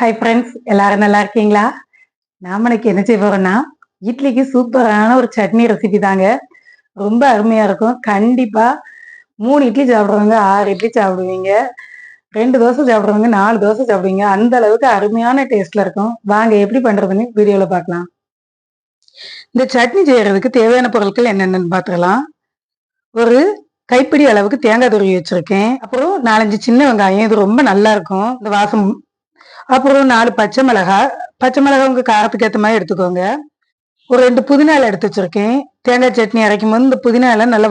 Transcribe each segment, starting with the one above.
Hi friends எல்லாரும் நல்லா இருக்கீங்களா? நாம இன்னைக்கு என்ன செய்ய போறோம்னா இட்லிக்கு சூப்பரான ஒரு சட்னி ரெசிபி தாங்க. ரொம்ப அருமையா இருக்கும். கண்டிப்பா மூணு இட்லி சாப்பிடுறவங்க ஆறு இட்லி சாப்பிடுவீங்க. ரெண்டு தோசை சாப்பிடுறவங்க நாலு தோசை சாப்பிடுவீங்க. அந்த அளவுக்கு அருமையான டேஸ்ட்ல இருக்கும். வாங்க எப்படி பண்றதுன்னு வீடியோல பார்க்கலாம். இந்த சட்னி செய்யறதுக்கு தேவையான பொருட்கள் என்னென்னு பார்த்துக்கலாம் ஒரு கைப்பிடி அளவுக்கு தேங்காய் துருவி வச்சிருக்கேன். அப்புறம் நாலஞ்சு சின்ன வெங்காயம். இது ரொம்ப நல்லா இருக்கும். இந்த வாசம் அப்புறம் நாலு பச்சை மிளகாய் பச்சை மிளகாய் உங்கள் காரத்துக்கு ஏற்ற மாதிரி எடுத்துக்கோங்க. ஒரு ரெண்டு புதினா இலை எடுத்து வச்சுருக்கேன். தேங்காய் சட்னி அரைக்கும் போது இந்த புதினா இலை நல்ல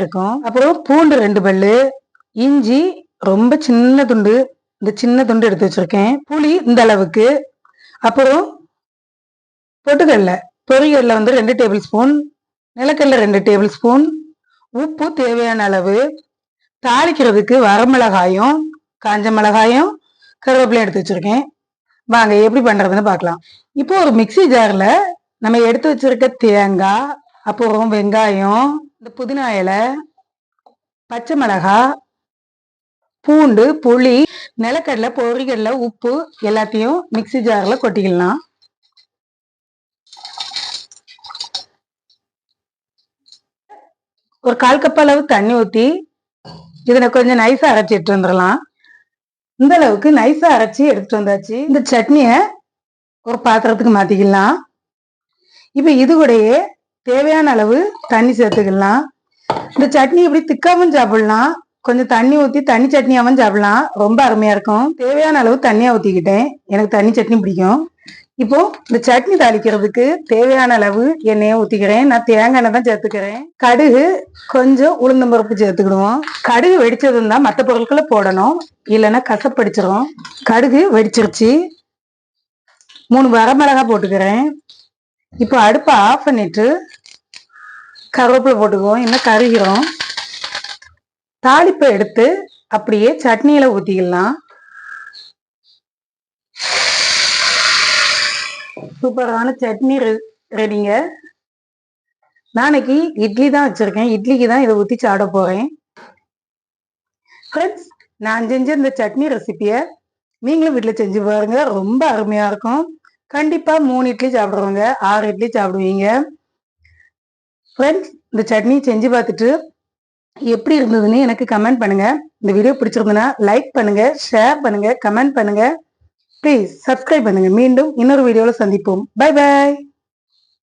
இருக்கும். அப்புறம் பூண்டு ரெண்டு பல் இஞ்சி ரொம்ப சின்ன துண்டு இந்த சின்ன துண்டு எடுத்து வச்சுருக்கேன். புளி இந்த அளவுக்கு. அப்புறம் பொட்டுக்கடலை பொரியல்ல வந்து ரெண்டு டேபிள் ஸ்பூன் நிலக்கடலை ரெண்டு டேபிள் ஸ்பூன் உப்பு தேவையான அளவு தாளிக்கிறதுக்கு வரமிளகாயும் காஞ்ச மிளகாயும் கருவேப்பிலையும் எடுத்து வச்சிருக்கேன். வாங்க எப்படி பண்றதுன்னு பார்க்கலாம். இப்போ ஒரு மிக்ஸி ஜார்ல நம்ம எடுத்து வச்சிருக்க தேங்காய் அப்புறம் வெங்காயம் இந்த புதினா இலை பச்சை மிளகாய் பூண்டு புளி நிலக்கடலை பொறிகடலை உப்பு எல்லாத்தையும் மிக்ஸி ஜாரில் கொட்டிக்கலாம். ஒரு கால் கப் அளவு தண்ணி ஊற்றி இதனை கொஞ்சம் நைஸாக அரைச்சி வந்துடலாம் இந்த அளவுக்கு நைஸா அரைச்சி எடுத்துட்டு வந்தாச்சு. இந்த சட்னியை ஒரு பாத்திரத்துக்கு மாத்திக்கலாம். இப்ப இது கூடயே தேவையான அளவு தண்ணி சேர்த்துக்கலாம். இந்த சட்னி இப்படி திக்காவும் சாப்பிடலாம். கொஞ்சம் தண்ணி ஊத்தி தண்ணி சட்னியாவும் சாப்பிடலாம். ரொம்ப அருமையா இருக்கும். தேவையான அளவு தண்ணியா ஊத்திக்கிட்டேன். எனக்கு தண்ணி சட்னி பிடிக்கும். இப்போ இந்த சட்னி தாளிக்கிறதுக்கு தேவையான அளவு எண்ணெயை ஊத்திக்கிறேன். நான் தேங்காய் எண்ணெய் தான் சேர்த்துக்கிறேன். கடுகு கொஞ்சம் உளுந்தம்பருப்பு சேர்த்துக்கிடுவோம். கடுகு வெடிச்சது தான் மற்ற பொருட்களை போடணும். இல்லைன்னா கசப்படிச்சிரும். கடுகு வெடிச்சிருச்சு. மூணு வரமிளகா போட்டுக்கிறேன். இப்போ அடுப்பை ஆஃப் பண்ணிட்டு கருவேப்பிலை போட்டுக்குவோம். இன்னும் கருகிறோம். தாளிப்பை எடுத்து அப்படியே சட்னியில ஊத்திக்கலாம். சூப்பரான சட்னி ரெடிங்க. நாளைக்கு இட்லி தான் வச்சிருக்கேன். இட்லிக்கு தான் இதை ஊற்றி சாப்பிட போகிறேன் ஃப்ரெண்ட்ஸ் நான் செஞ்ச இந்த சட்னி ரெசிபியை நீங்களும் வீட்டில் செஞ்சு பாருங்க. ரொம்ப அருமையா இருக்கும். கண்டிப்பாக மூணு இட்லி சாப்பிடுறவங்க ஆறு இட்லி சாப்பிடுவீங்க. ஃப்ரெண்ட்ஸ் இந்த சட்னி செஞ்சு பார்த்துட்டு எப்படி இருந்ததுன்னு எனக்கு கமெண்ட் பண்ணுங்க. இந்த வீடியோ பிடிச்சிருந்ததுன்னா லைக் பண்ணுங்க ஷேர் பண்ணுங்க கமெண்ட் பண்ணுங்க. ப்ளீஸ் சப்ஸ்கிரைப் பண்ணுங்க. மீண்டும் இன்னொரு வீடியோவில் சந்திப்போம். Bye bye